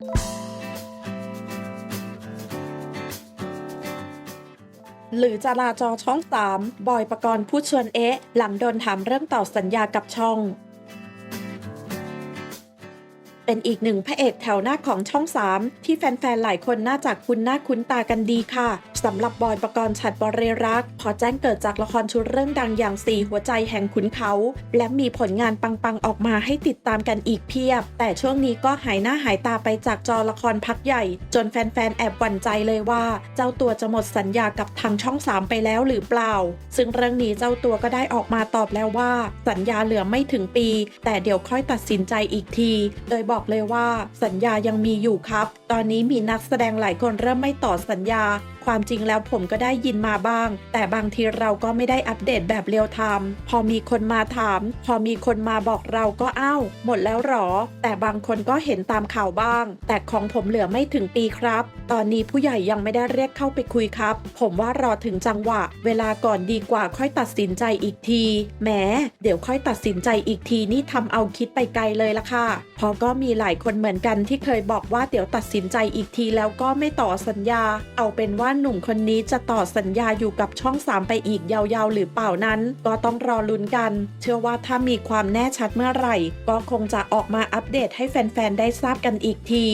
หรือจะลาจอช่อง 3 บอยประกรณ์ผู้ชวนเอ๊ะ หลังโดนถามเรื่องต่อสัญญากับช่อง เป็นอีกหนึ่งพระเอกแถวหน้าของช่อง 3 ที่แฟนๆ หลายคนน่าจะคุ้นหน้าคุ้นตากันดีค่ะ สำหรับบอยประกรณ์ฉัดบริรักษ์พอแจ้งเกิดจากละครชุดเรื่องดังอย่างสี่หัวใจแห่งขุนเขา และมีผลงานปังๆออกมาให้ติดตามกันอีกเพียบ แต่ช่วงนี้ก็หายหน้าหายตาไปจากจอละครพักใหญ่ จนแฟนๆแอบหวั่นใจเลยว่า เจ้าตัวจะหมดสัญญากับทางช่อง3ไปแล้วหรือเปล่า ซึ่งเรื่องนี้เจ้าตัวก็ได้ออกมาตอบแล้วว่า สัญญาเหลือไม่ถึงปี แต่เดี๋ยวค่อยตัดสินใจอีกที โดยบอกเลยว่า สัญญายังมีอยู่ครับ ตอนนี้มีนักแสดงหลายคนเริ่มไม่ต่อสัญญาความจริงแล้วผมก็ได้ยินมาบ้าง แต่บางทีเราก็ไม่ได้อัปเดตแบบเรียลไทม์พอมีคนมาถาม พอมีคนมาบอกเราก็อ้าวหมดแล้วหรอ แต่บางคนก็เห็นตามข่าวบ้าง แต่ของผมเหลือไม่ถึงปีครับ ตอนนี้ผู้ใหญ่ยังไม่ได้เรียกเข้าไปคุยครับ ผมว่ารอถึงจังหวะ เวลาก่อนดีกว่าค่อยตัดสินใจอีกทีแหมเดี๋ยวค่อยตัดสินใจอีกทีนี่ทำเอาคิดไปไกลเลยละค่ะพอก็มีหลายคนเหมือนกันที่เคยบอกว่าเดี๋ยวตัดสินใจอีกทีแล้วก็ไม่ต่อสัญญา เอาเป็นว่าว่าหนุ่มคนนี้จะต่อสัญญาอยู่กับช่อง 3 ไปอีกยาวๆ หรือเปล่านั้น ก็ต้องรอลุ้นกัน เชื่อว่าถ้ามีความแน่ชัดเมื่อไหร่ ก็คงจะออกมาอัปเดตให้แฟนๆ ได้ทราบกันอีกที